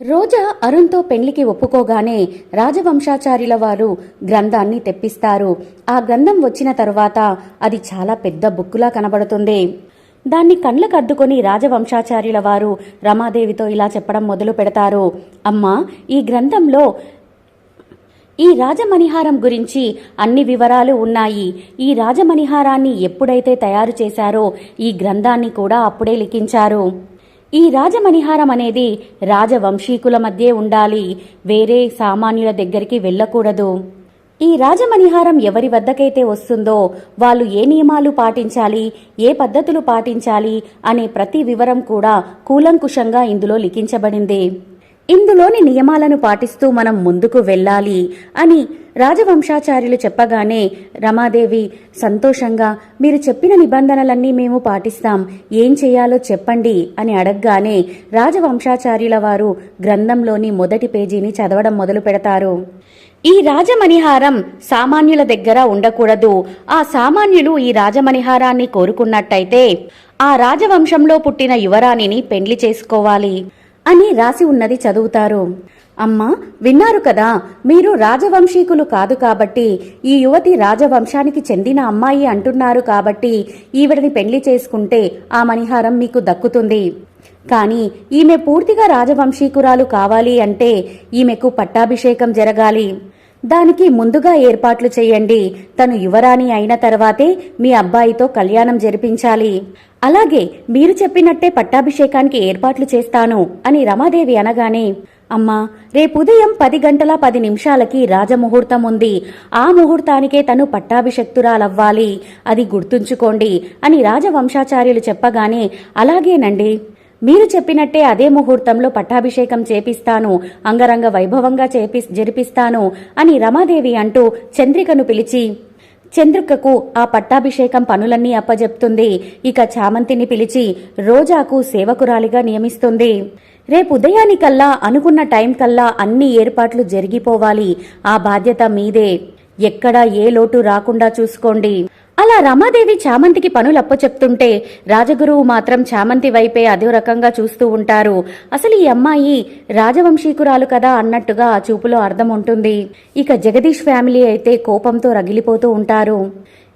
రోజా అరుణ్తో పెళ్ళికి ఒప్పుకోగానే రాజవంశాచార్యుల వారు గ్రంథాన్ని తెప్పిస్తారు. ఆ గ్రంథం వచ్చిన తరువాత అది చాలా పెద్ద బుక్కులా కనబడుతుంది. దాన్ని కళ్ళకు అద్దుకొని రాజవంశాచార్యుల వారు రమాదేవితో ఇలా చెప్పడం మొదలు పెడతారు. అమ్మా ఈ గ్రంథంలో ఈ రాజమణిహారం గురించి అన్ని వివరాలు ఉన్నాయి. ఈ రాజమణిహారాన్ని ఎప్పుడైతే తయారు చేశారో ఈ గ్రంథాన్ని కూడా అప్పుడే లిఖించారు. ఈ రాజమణిహారం అనేది రాజవంశీకుల మధ్య ఉండాలి. వేరే సామాన్యుల దగ్గరికి వెళ్ళకూడదు. ఈ రాజమణిహారం ఎవరి వద్దకైతే వస్తుందో వాళ్ళు ఏ నియమాలు పాటించాలి ఏ పద్ధతులు పాటించాలి అనే ప్రతి వివరం కూడా కూలంకుషంగా ఇందులో లిఖించబడింది. ఇందులోని నియమాలను పాటిస్తూ మనం ముందుకు వెళ్ళాలి అని రాజవంశాచార్యులు చెప్పగానే రమాదేవి సంతోషంగా మీరు చెప్పిన నిబంధనలన్నీ మేము పాటిస్తాం. ఏం చేయాలో చెప్పండి అని అడగగానే రాజవంశాచార్యుల వారు గ్రంథంలోని మొదటి పేజీని చదవడం మొదలు పెడతారు. ఈ రాజమణిహారం సామాన్యుల దగ్గర ఉండకూడదు. ఆ సామాన్యులు ఈ రాజమణిహారాన్ని కోరుకున్నట్టయితే ఆ రాజవంశంలో పుట్టిన యువరాణిని పెండ్లి చేసుకోవాలి. అని రాసి ఉన్నది చదువుతారు. అమ్మా విన్నారు కదా మీరు రాజవంశీకులు కాదు కాబట్టి ఈ యువతి రాజవంశానికి చెందిన అమ్మాయి అంటున్నారు కాబట్టి ఈవిడని పెళ్ళి చేసుకుంటే ఆ మణిహారం మీకు దక్కుతుంది. కానీ ఈమె పూర్తిగా రాజవంశీకురాలు కావాలి అంటే ఈమెకు పట్టాభిషేకం జరగాలి. దానికి ముందుగా ఏర్పాట్లు చేయండి. తను యువరాణి అయిన తర్వాతే మీ అబ్బాయితో కళ్యాణం జరిపించాలి. అలాగే మీరు చెప్పినట్టే పట్టాభిషేకానికి ఏర్పాట్లు చేస్తాను అని రమాదేవి అనగానే అమ్మా రేపు ఉదయం పది గంటల పది నిమిషాలకి రాజముహూర్తం ఉంది. ఆ ముహూర్తానికే తను పట్టాభిషక్తురాలవ్వాలి. అది గుర్తుంచుకోండి అని రాజవంశాచార్యులు చెప్పగానే అలాగేనండి. మీరు చెప్పినట్టే అదే ముహూర్తంలో పట్టాభిషేకం చేపిస్తాను అంగరంగ వైభవంగా చేపి జరిపిస్తాను అని రమాదేవి అంటూ చంద్రికను పిలిచి చంద్రికకు ఆ పట్టాభిషేకం పనులన్నీ అప్పజెప్తుంది. ఇక చామంతిని పిలిచి రోజాకు సేవకురాలిగా నియమిస్తుంది. రేపు ఉదయానికల్లా అనుకున్న టైం కల్లా అన్ని ఏర్పాట్లు జరిగిపోవాలి. ఆ బాధ్యత మీదే. ఎక్కడా ఏ లోటు రాకుండా చూసుకోండి. అలా రమాదేవి చామంతికి పనులప్ప చెప్తుంటే రాజగురువు మాత్రం చామంతి వైపే అదో రకంగా చూస్తూ ఉంటారు. అసలు ఈ అమ్మాయి రాజవంశీకురాలు కదా అన్నట్టుగా ఆ చూపులో అర్థం ఉంటుంది. ఇక జగదీష్ ఫ్యామిలీ అయితే కోపంతో రగిలిపోతూ ఉంటారు.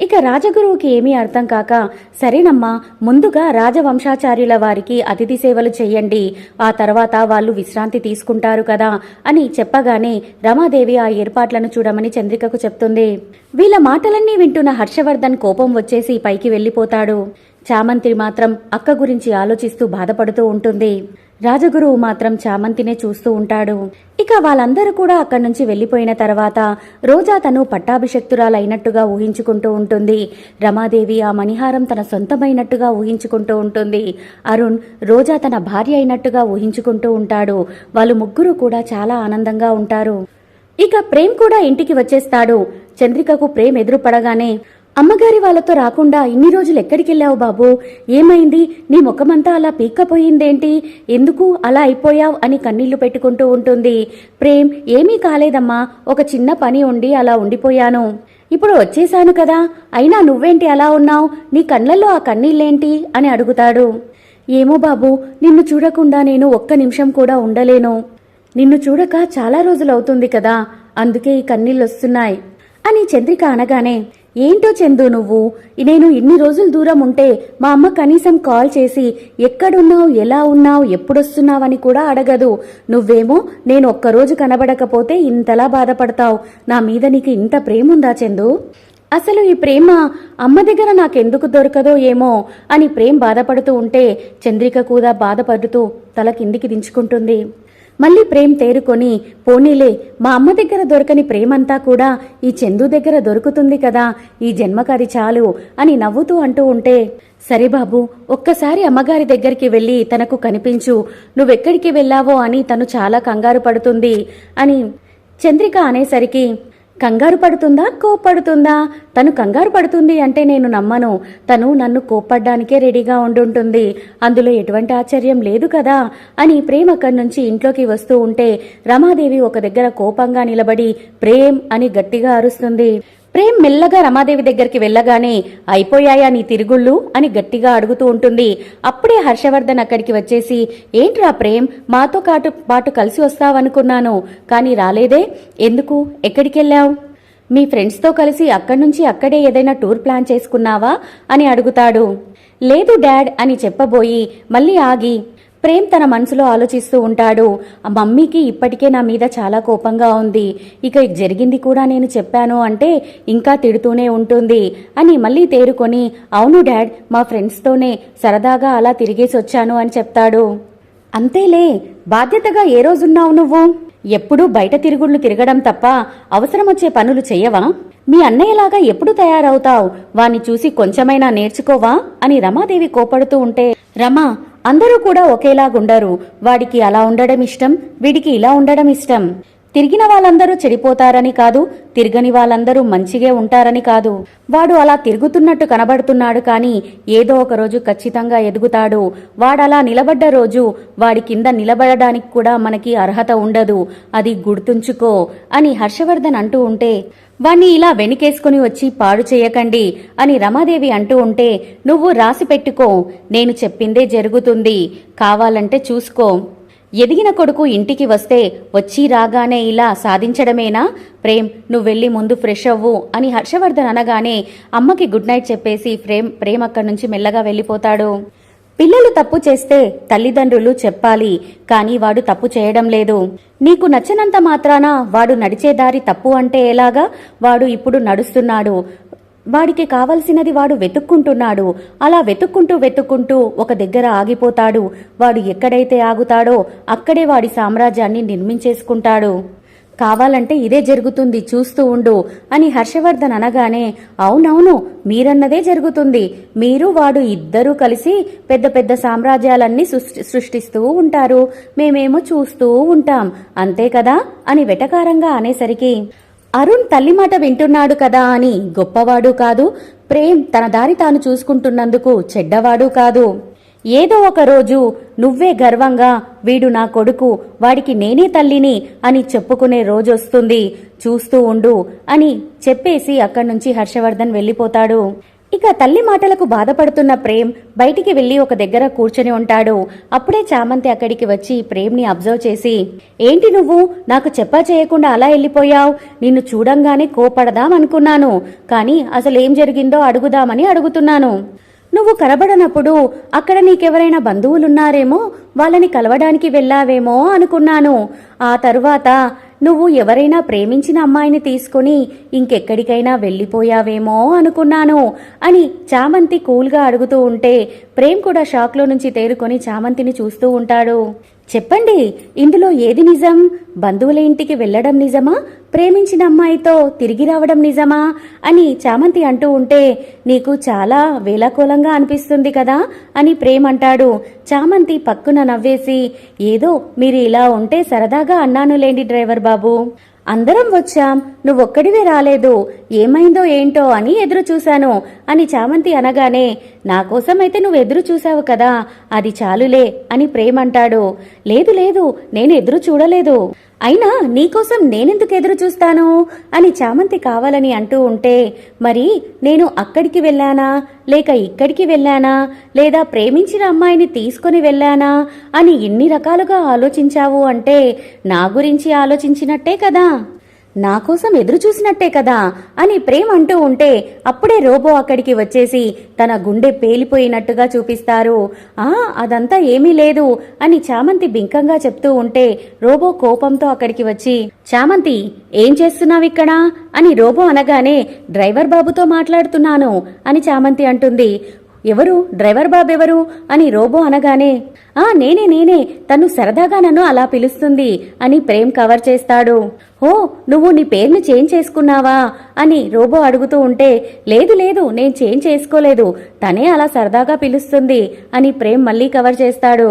ఇక రాజగురువుకి ఏమీ అర్థం కాక సరేనమ్మా ముందుగా రాజవంశాచార్యుల వారికి అతిథి సేవలు చెయ్యండి ఆ తర్వాత వాళ్ళు విశ్రాంతి తీసుకుంటారు కదా అని చెప్పగానే రమాదేవి ఆ ఏర్పాట్లను చూడమని చంద్రికకు చెప్తుంది. వీళ్ళ మాటలన్నీ వింటున్న హర్షవర్ధన్ కోపం వచ్చేసి పైకి వెళ్ళిపోతాడు. చామంతి మాత్రం అక్క గురించి ఆలోచిస్తూ బాధపడుతూ ఉంటుంది. రాజగురువు మాత్రం చామంతినే చూస్తూ ఉంటాడు. ఇక వాళ్ళందరూ కూడా అక్కడి నుంచి వెళ్ళిపోయిన తర్వాత రోజా తను పట్టాభిషక్తురాలైనట్టుగా ఊహించుకుంటూ ఉంటుంది. రమాదేవి ఆ మణిహారం తన సొంతమైనట్టుగా ఊహించుకుంటూ ఉంటుంది. అరుణ్ రోజా తన భార్య అయినట్టుగా ఊహించుకుంటూ ఉంటాడు. వాళ్ళు ముగ్గురు కూడా చాలా ఆనందంగా ఉంటారు. ఇక ప్రేమ్ కూడా ఇంటికి వచ్చేస్తాడు. చంద్రికకు ప్రేమ్ ఎదురుపడగానే అమ్మగారి వాళ్ళతో రాకుండా ఇన్ని రోజులు ఎక్కడికెళ్ళావు బాబు? ఏమైంది? నీ ముఖమంతా అలా పీక్కపోయిందేంటి? ఎందుకు అలా అయిపోయావు అని కన్నీళ్ళు పెట్టుకుంటూ ఉంటుంది. ప్రేమ్ ఏమీ కాలేదమ్మా. ఒక చిన్న పని ఉండి అలా ఉండిపోయాను. ఇప్పుడు వచ్చేశాను కదా. అయినా నువ్వేంటి అలా ఉన్నావు? నీ కళ్ళల్లో ఆ కన్నీళ్ళేంటి? అని అడుగుతాడు. ఏమో బాబు నిన్ను చూడకుండా నేను ఒక్క నిమిషం కూడా ఉండలేను. నిన్ను చూడక చాలా రోజులవుతుంది కదా. అందుకే ఈ కన్నీళ్ళొస్తున్నాయి. అని చంద్రిక అనగానే ఏంటో చందు నువ్వు? నేను ఇన్ని రోజులు దూరం ఉంటే మా అమ్మ కనీసం కాల్ చేసి ఎక్కడున్నావు ఎలా ఉన్నావు ఎప్పుడొస్తున్నావని కూడా అడగదు. నువ్వేమో నేను ఒక్కరోజు కనబడకపోతే ఇంతలా బాధపడతావు. నా మీద నీకు ఇంత ప్రేముందా చందు? అసలు ఈ ప్రేమ అమ్మ దగ్గర నాకెందుకు దొరకదో ఏమో అని ప్రేమ్ బాధపడుతూ ఉంటే చంద్రిక కూడా బాధపడుతూ తల కిందికి దించుకుంటుంది. మళ్ళీ ప్రేమ్ తేరుకొని పోనీలే మా అమ్మ దగ్గర దొరకని ప్రేమంతా కూడా ఈ చందు దగ్గర దొరుకుతుంది కదా ఈ జన్మకది చాలు అని నవ్వుతూ అంటూ ఉంటే సరే బాబు ఒక్కసారి అమ్మగారి దగ్గరికి వెళ్ళి తనకు కనిపించు. నువ్వెక్కడికి వెళ్ళావో అని తను చాలా కంగారు పడుతుంది అని చంద్రిక అనేసరికి కంగారు పడుతుందా? కోప్పడుతుందా? తను కంగారు పడుతుంది అంటే నేను నమ్మను. తను నన్ను కోప్పడ్డానికే రెడీగా ఉండుంటుంది. అందులో ఎటువంటి ఆశ్చర్యం లేదు కదా? అని ప్రేమ్ అక్కడి నుంచి ఇంట్లోకి వస్తూ ఉంటే రమాదేవి ఒక దగ్గర కోపంగా నిలబడి ప్రేమ్ అని గట్టిగా అరుస్తుంది. ప్రేమ్ మెల్లగా రమాదేవి దగ్గరికి వెళ్ళగానే అయిపోయాయా నీ తిరుగుళ్ళు? అని గట్టిగా అడుగుతూ ఉంటుంది. అప్పుడే హర్షవర్ధన్ అక్కడికి వచ్చేసి ఏంట్రా ప్రేమ్ మాతో కాటు పాటు కలిసి వస్తావనుకున్నాను కానీ రాలేదే? ఎందుకు? ఎక్కడికెళ్ళావు? మీ ఫ్రెండ్స్తో కలిసి అక్కడి నుంచి అక్కడే ఏదైనా టూర్ ప్లాన్ చేసుకున్నావా? అని అడుగుతాడు. లేదు డాడ్ అని చెప్పబోయి మళ్ళీ ఆగి ప్రేమ్ తన మనసులో ఆలోచిస్తూ ఉంటాడు. ఆ మమ్మీకి ఇప్పటికే నా మీద చాలా కోపంగా ఉంది. ఇక జరిగింది కూడా నేను చెప్పాను అంటే ఇంకా తిడుతూనే ఉంటుంది అని మళ్ళీ తేరుకొని అవును డాడ్ మా ఫ్రెండ్స్తోనే సరదాగా అలా తిరిగేసి వచ్చాను అని చెప్తాడు. అంతేలే బాధ్యతగా ఏ రోజున్నావు నువ్వు? ఎప్పుడూ బయట తిరుగుళ్ళు తిరగడం తప్ప అవసరమొచ్చే పనులు చెయ్యవా? మీ అన్నయ్యలాగా ఎప్పుడు తయారవుతావు? వాణ్ణి చూసి కొంచెమైనా నేర్చుకోవా? అని రమాదేవి కోపడుతూ ఉంటే రమా అందరూ కూడా ఒకేలాగుండరు. వాడికి అలా ఉండడం ఇష్టం వీడికి ఇలా ఉండడం ఇష్టం. తిరిగిన వాళ్ళందరూ చెడిపోతారని కాదు తిరగని వాళ్ళందరూ మంచిగే ఉంటారని కాదు. వాడు అలా తిరుగుతున్నట్టు కనబడుతున్నాడు కానీ ఏదో ఒక రోజు ఖచ్చితంగా ఎదుగుతాడు. వాడలా నిలబడ్డ రోజు వాడి కింద నిలబడడానికి కూడా మనకి అర్హత ఉండదు. అది గుర్తుంచుకో అని హర్షవర్ధన్ అంటూ ఉంటే వాణ్ణి ఇలా వెనుకేసుకుని వచ్చి పాడు చేయకండి అని రమాదేవి అంటూ ఉంటే నువ్వు రాసి పెట్టుకో. నేను చెప్పిందే జరుగుతుంది. కావాలంటే చూసుకో. ఎదిగిన కొడుకు ఇంటికి వస్తే వచ్చి రాగానే ఇలా సాధించడమేనా? ప్రేమ్ నువ్వు వెళ్ళి ముందు ఫ్రెష్ అవ్వు అని హర్షవర్ధన్ అనగానే అమ్మకి గుడ్ నైట్ చెప్పేసి ప్రేమ్ ప్రేమ్ అక్కడి నుంచి మెల్లగా వెళ్ళిపోతాడు. పిల్లలు తప్పు చేస్తే తల్లిదండ్రులు చెప్పాలి కానీ వాడు తప్పు చేయడం లేదు. నీకు నచ్చనంత మాత్రాన వాడు నడిచేదారి తప్పు అంటే ఎలాగా? వాడు ఇప్పుడు నడుస్తున్నాడు. వాడికి కావలసినది వాడు వెతుక్కుంటున్నాడు. అలా వెతుక్కుంటూ వెతుక్కుంటూ ఒక దగ్గర ఆగిపోతాడు. వాడు ఎక్కడైతే ఆగుతాడో అక్కడే వాడి సామ్రాజ్యాన్ని నిర్మించేసుకుంటాడు. కావాలంటే ఇదే జరుగుతుంది చూస్తూ ఉండు అని హర్షవర్ధన్ అనగానే అవునవును మీరన్నదే జరుగుతుంది. మీరు వాడు ఇద్దరూ కలిసి పెద్ద పెద్ద సామ్రాజ్యాలన్నీ సృష్టిస్తూ ఉంటారు. మేమేమో చూస్తూ ఉంటాం. అంతే కదా? అని వెటకారంగా అనేసరికి అరుణ్ తల్లి మాట వింటున్నాడు కదా అని గొప్పవాడు కాదు ప్రేమ్ తన దారి తాను చూసుకుంటున్నందుకు చెడ్డవాడు కాదు. ఏదో ఒక రోజు నువ్వే గర్వంగా వీడు నా కొడుకు వాడికి నేనే తల్లిని అని చెప్పుకునే రోజొస్తుంది చూస్తూ ఉండు అని చెప్పేసి అక్కడి నుంచి హర్షవర్ధన్ వెళ్ళిపోతాడు. ఇక తల్లి మాటలకు బాధపడుతున్న ప్రేమ్ బయటికి వెళ్ళి ఒక దగ్గర కూర్చొని ఉంటాడు. అప్పుడే చామంతి అక్కడికి వచ్చి ప్రేమ్ని అబ్జర్వ్ చేసి ఏంటి నువ్వు? నాకు చెప్పా చేయకుండా అలా వెళ్ళిపోయావు. నిన్ను చూడంగానే కోపడదాం అనుకున్నాను. కానీ అసలు ఏం జరిగిందో అడుగుదామని అడుగుతున్నాను. నువ్వు కనబడనప్పుడు అక్కడ నీకెవరైనా బంధువులున్నారేమో? వాళ్ళని కలవడానికి వెళ్ళావేమో అనుకున్నాను. ఆ తరువాత నువ్వు ఎవరైనా ప్రేమించిన అమ్మాయిని తీసుకుని ఇంకెక్కడికైనా వెళ్ళిపోయావేమో అనుకున్నాను అని చామంతి కూల్గా అడుగుతూ ఉంటే ప్రేమ్ కూడా షాక్లో నుంచి తేరుకొని చామంతిని చూస్తూ ఉంటాడు. చెప్పండి ఇందులో ఏది నిజం? బంధువుల ఇంటికి వెళ్ళడం నిజమా? ప్రేమించిన అమ్మాయితో తిరిగి రావడం నిజమా? అని చామంతి అంటూ ఉంటే నీకు చాలా వేలాకోలంగా అనిపిస్తుంది కదా? అని ప్రేమ్ అంటాడు. చామంతి పక్కున నవ్వేసి ఏదో మీరు ఇలా ఉంటే సరదాగా అన్నానులేండి డ్రైవర్ బాబు. అందరం వచ్చాం నువ్వొక్కడివే రాలేదు ఏమైందో ఏంటో అని ఎదురు చూశాను అని చామంతి అనగానే నా కోసమైతే నువ్వు ఎదురు చూశావు కదా అది చాలులే అని ప్రేమంటాడు. లేదు లేదు నేను ఎదురు చూడలేదు. అయినా నీకోసం నేనెందుకు ఎదురు చూస్తాను? అని చామంతి కావాలని అంటూ ఉంటే మరి నేను అక్కడికి వెళ్ళానా? లేక ఇక్కడికి వెళ్ళానా? లేదా ప్రేమించిన అమ్మాయిని తీసుకొని వెళ్ళానా? అని ఇన్ని రకాలుగా ఆలోచించావు అంటే నా గురించి ఆలోచించినట్టే కదా. నా కోసం ఎదురు చూసినట్టే కదా అని ప్రేమ్ అంటూ ఉంటే అప్పుడే రోబో అక్కడికి వచ్చేసి తన గుండె పేలిపోయినట్టుగా చూపిస్తారు. ఆ అదంతా ఏమీ లేదు అని చామంతి బింకంగా చెప్తూ ఉంటే రోబో కోపంతో అక్కడికి వచ్చి చామంతి ఏం చేస్తున్నావిక్కడ అని రోబో అనగానే డ్రైవర్ బాబుతో మాట్లాడుతున్నాను అని చామంతి అంటుంది. ఎవరు? డ్రైవర్ బాబెవరు అని రోబో అనగానే ఆ నేనే నేనే తను సరదాగా నన్ను అలా పిలుస్తుంది అని ప్రేమ్ కవర్ చేస్తాడు. ఓ నువ్వు నీ పేరుని చేంజ్ చేసుకున్నావా? అని రోబో అడుగుతూ ఉంటే లేదు లేదు నేను చేంజ్ చేసుకోలేదు తనే అలా సరదాగా పిలుస్తుంది అని ప్రేమ్ మళ్ళీ కవర్ చేస్తాడు.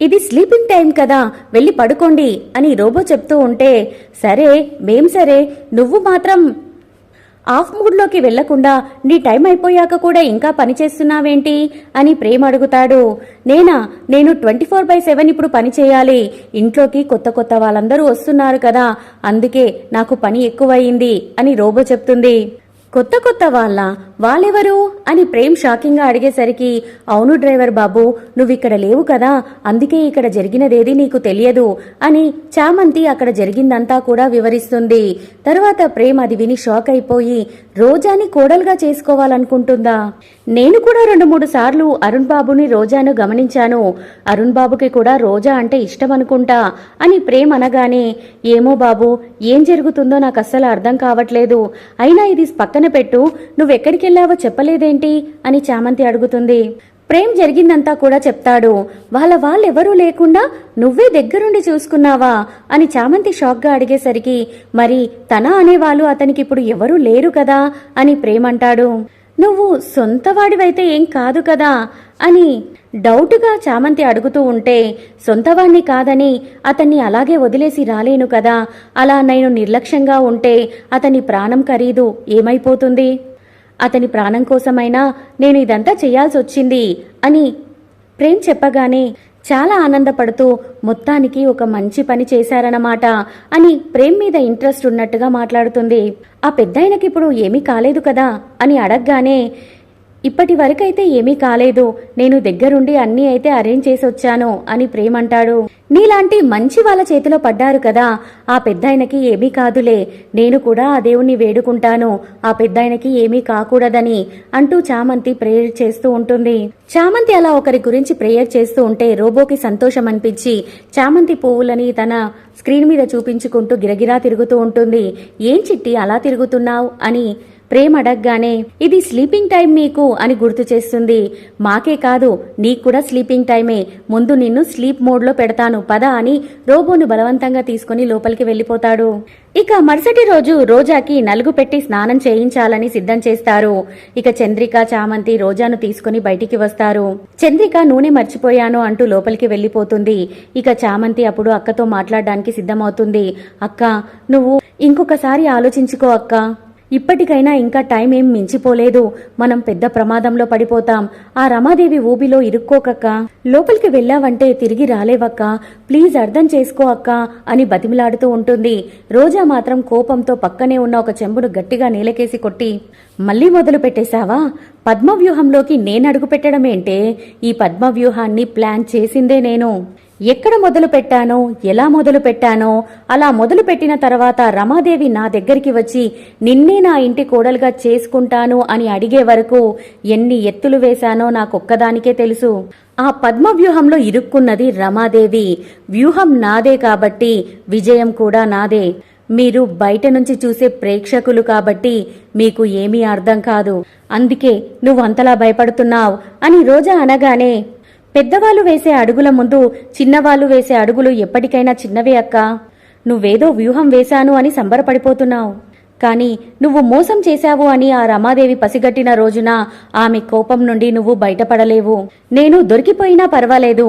ఇది స్లీపింగ్ టైం కదా వెళ్ళి పడుకోండి అని రోబో చెప్తూ ఉంటే సరే మేం సరే నువ్వు మాత్రం ఆఫ్ మూడ్లోకి వెళ్ళకుండా నీ టైం అయిపోయాక కూడా ఇంకా పని చేస్తున్నావేంటి అని ప్రేమ్ అడుగుతాడు. నేనా? నేను ట్వంటీ ఫోర్ బై సెవెన్ ఇప్పుడు పని చేయాలి. ఇంట్లోకి కొత్త కొత్త వాళ్ళందరూ వస్తున్నారు కదా. అందుకే నాకు పని ఎక్కువయింది అని రోబో చెప్తుంది. కొత్త కొత్త వాళ్ళ వాళ్ళెవరు? అని ప్రేమ్ షాకింగ్గా అడిగేసరికి అవును డ్రైవర్ బాబు నువ్విక్కడ లేవు కదా అందుకే ఇక్కడ జరిగినదేది నీకు తెలియదు అని చామంతి అక్కడ జరిగిందంతా కూడా వివరిస్తుంది. తర్వాత ప్రేమ్ అది విని షాక్ అయిపోయి రోజాని కోడలుగా చేసుకోవాలనుకుంటుందా? నేను కూడా రెండు మూడు సార్లు అరుణ్ బాబుని రోజాను గమనించాను. అరుణ్ బాబుకి కూడా రోజా అంటే ఇష్టం అనుకుంటా అని ప్రేమ్ అనగానే ఏమో బాబు ఏం జరుగుతుందో నాకు అస్సలు అర్థం కావట్లేదు. అయినా ఇది పక్కన పెట్టు నువ్వెక్కడికెళ్ళావో చెప్పలేదేంటి? అని చామంతి అడుగుతుంది. ప్రేమ్ జరిగిందంతా కూడా చెప్తాడు. వాళ్ళ వాళ్ళెవరూ లేకుండా నువ్వే దగ్గరుండి చూసుకున్నావా? అని చామంతి షాక్గా అడిగేసరికి మరి తన అనేవాళ్ళు అతనికి ఇప్పుడు ఎవరూ లేరు కదా? అని ప్రేమ్ అంటాడు. నువ్వు సొంతవాడివైతే ఏం కాదు కదా? అని డౌట్గా చామంతి అడుగుతూ ఉంటే సొంతవాణ్ణి కాదని అతన్ని అలాగే వదిలేసి రాలేను కదా? అలా నేను నిర్లక్ష్యంగా ఉంటే అతని ప్రాణం ఖరీదు ఏమైపోతుంది? అతని ప్రాణం కోసమైనా నేను ఇదంతా చేయాల్సి వచ్చింది అని ప్రేమ్ చెప్పగానే చాలా ఆనందపడుతూ మొత్తానికి ఒక మంచి పని చేశారన్నమాట అని ప్రేమ్ మీద ఇంట్రెస్ట్ ఉన్నట్టుగా మాట్లాడుతుంది. ఆ పెద్దాయనకి ఇప్పుడు ఏమీ కాలేదు కదా అని అడగగానే ఇప్పటి వరకైతే ఏమీ కాలేదు. నేను దగ్గరుండి అన్నీ అయితే అరేంజ్ చేసి వచ్చాను అని ప్రేమంటాడు. నీలాంటి మంచి వాళ్ళ చేతిలో పడ్డారు కదా. ఆ పెద్దాయనకి ఏమీ కాదులే. నేను కూడా ఆ దేవుణ్ణి వేడుకుంటాను. ఆ పెద్దాయనకి ఏమీ కాకూడదని అంటూ చామంతి ప్రేయర్ చేస్తూ ఉంటుంది. చామంతి అలా ఒకరి గురించి ప్రేయర్ చేస్తూ ఉంటే రోబోకి సంతోషం అనిపించి చామంతి పువ్వులని తన స్క్రీన్ మీద చూపించుకుంటూ గిరగిరా తిరుగుతూ ఉంటుంది. ఏం చిట్టి అలా తిరుగుతున్నావు? అని ప్రేమ్ అడగగానే ఇది స్లీపింగ్ టైం మీకు అని గుర్తు చేస్తుంది. మాకే కాదు నీకు కూడా స్లీపింగ్ టైమే. ముందు నిన్ను స్లీప్ మోడ్లో పెడతాను పద అని రోబోను బలవంతంగా తీసుకుని లోపలికి వెళ్ళిపోతాడు. ఇక మరుసటి రోజు రోజాకి నలుగు పెట్టి స్నానం చేయించాలని సిద్ధం చేస్తారు. ఇక చంద్రిక చామంతి రోజాను తీసుకుని బయటికి వస్తారు. చంద్రిక నూనె మర్చిపోయాను అంటూ లోపలికి వెళ్ళిపోతుంది. ఇక చామంతి అప్పుడు అక్కతో మాట్లాడడానికి సిద్ధమవుతుంది. అక్క నువ్వు ఇంకొకసారి ఆలోచించుకో అక్క. ఇప్పటికైనా ఇంకా టైం ఏం మించిపోలేదు. మనం పెద్ద ప్రమాదంలో పడిపోతాం. ఆ రమాదేవి ఊబిలో ఇరుక్కోకక్క. లోపలికి వెళ్ళావంటే తిరిగి రాలేవక్క. ప్లీజ్ అర్థం చేసుకో అక్క అని బతిమిలాడుతూ ఉంటుంది. రోజా మాత్రం కోపంతో పక్కనే ఉన్న ఒక చెంబును గట్టిగా నేలకేసి కొట్టి మళ్ళీ మొదలు పెట్టేశావా? పద్మవ్యూహంలోకి నేను అడుగు పెట్టడమేంటే? ఈ పద్మవ్యూహాన్ని ప్లాన్ చేసిందే నేను. ఎక్కడ మొదలు పెట్టానో ఎలా మొదలు పెట్టానో అలా మొదలు పెట్టిన తర్వాత రమాదేవి నా దగ్గరికి వచ్చి నిన్నే నా ఇంటి కోడలుగా చేసుకుంటాను అని అడిగే వరకు ఎన్ని ఎత్తులు వేశానో నాకొక్కదానికే తెలుసు. ఆ పద్మ వ్యూహంలో ఇరుక్కున్నది రమాదేవి. వ్యూహం నాదే కాబట్టి విజయం కూడా నాదే. మీరు బయట నుంచి చూసే ప్రేక్షకులు కాబట్టి మీకు ఏమీ అర్థం కాదు. అందుకే నువ్వు అంతలా భయపడుతున్నావు అని రోజా అనగానే పెద్దవాళ్ళు వేసే అడుగుల ముందు చిన్నవాళ్ళు వేసే అడుగులు ఎప్పటికైనా చిన్నవే అక్క. నువ్వేదో వ్యూహం వేశాను అని సంబరపడిపోతున్నావు. కానీ నువ్వు మోసం చేశావు అని ఆ రమాదేవి పసిగట్టిన రోజున ఆమె కోపం నుండి నువ్వు బయటపడలేవు. నేను దొరికిపోయినా పర్వాలేదు.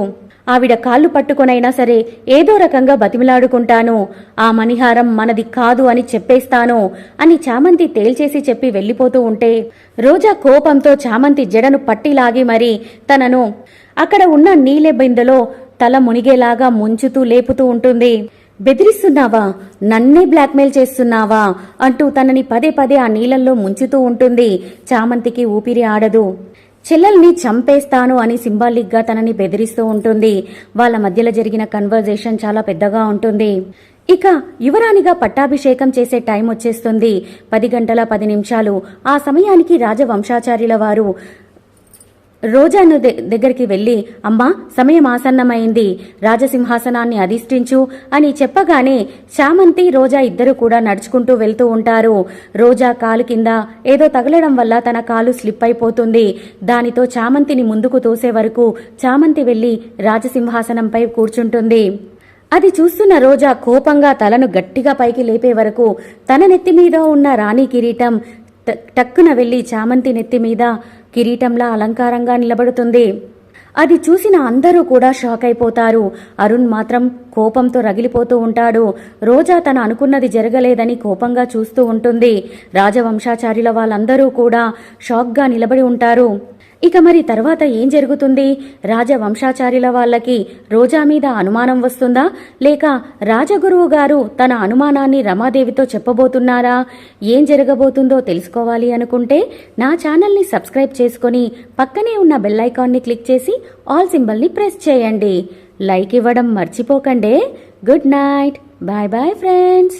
ఆవిడ కాళ్ళు పట్టుకొనైనా సరే ఏదో రకంగా బతిమిలాడుకుంటాను. ఆ మణిహారం మనది కాదు అని చెప్పేస్తాను అని చామంతి తేల్చేసి చెప్పి వెళ్ళిపోతూ ఉంటే రోజా కోపంతో చామంతి జడను పట్టిలాగి మరి తనను అక్కడ ఉన్న నీలే బిందెలో తల మునిగేలాగా ముంచుతూ లేపుతూ ఉంటుంది. బెదిరిస్తున్నావా? నన్నే బ్లాక్మెయిల్ చేస్తున్నావా? అంటూ తనని పదే పదే ఆ నీళ్ళల్లో ముంచుతూ ఉంటుంది. చామంతికి ఊపిరి ఆడదు. చెల్లెల్ని చంపేస్తాను అని సింబాలిక్గా తనని బెదిరిస్తూ ఉంటుంది. వాళ్ళ మధ్యలో జరిగిన కన్వర్జేషన్ చాలా పెద్దగా ఉంటుంది. ఇక యువరాణిగా పట్టాభిషేకం చేసే టైం వచ్చేస్తుంది. పది గంటల పది నిమిషాలు. ఆ సమయానికి రాజవంశాచార్యుల వారు రోజాను దగ్గరికి వెళ్ళి అమ్మా సమయం ఆసన్నమైంది. రాజసింహాసనాన్ని అధిష్ఠించు అని చెప్పగానే చామంతి రోజా ఇద్దరు కూడా నడుచుకుంటూ వెళ్తూ ఉంటారు. రోజా కాలు కింద ఏదో తగలడం వల్ల తన కాలు స్లిప్ అయిపోతుంది. దానితో చామంతిని ముందుకు తోసే వరకు చామంతి వెళ్ళి రాజసింహాసనంపై కూర్చుంటుంది. అది చూస్తున్న రోజా కోపంగా తలను గట్టిగా పైకి లేపే వరకు తన నెత్తి మీద ఉన్న రాణి కిరీటం ట- టక్కున వెళ్ళి చామంతి నెత్తి మీద కిరీటంలా అలంకారంగా నిలబడుతుంది. అది చూసిన అందరూ కూడా షాక్ అయిపోతారు అరుణ్ మాత్రం కోపంతో రగిలిపోతూ ఉంటాడు. రోజా తను అనుకున్నది జరగలేదని కోపంగా చూస్తూ ఉంటుంది. రాజవంశాచార్యుల వాళ్ళందరూ కూడా షాక్గా నిలబడి ఉంటారు. ఇక మరి తర్వాత ఏం జరుగుతుంది? రాజవంశాచార్యుల వాళ్ళకి రోజా మీద అనుమానం వస్తుందా? లేక రాజగురువు గారు తన అనుమానాన్ని రమాదేవితో చెప్పబోతున్నారా? ఏం జరగబోతుందో తెలుసుకోవాలి అనుకుంటే నా ఛానల్ని సబ్స్క్రైబ్ చేసుకొని పక్కనే ఉన్న బెల్ ఐకాన్ని క్లిక్ చేసి ఆల్ సింబల్ని ప్రెస్ చేయండి. లైక్ ఇవ్వడం మర్చిపోకండి. Good night. Bye bye friends.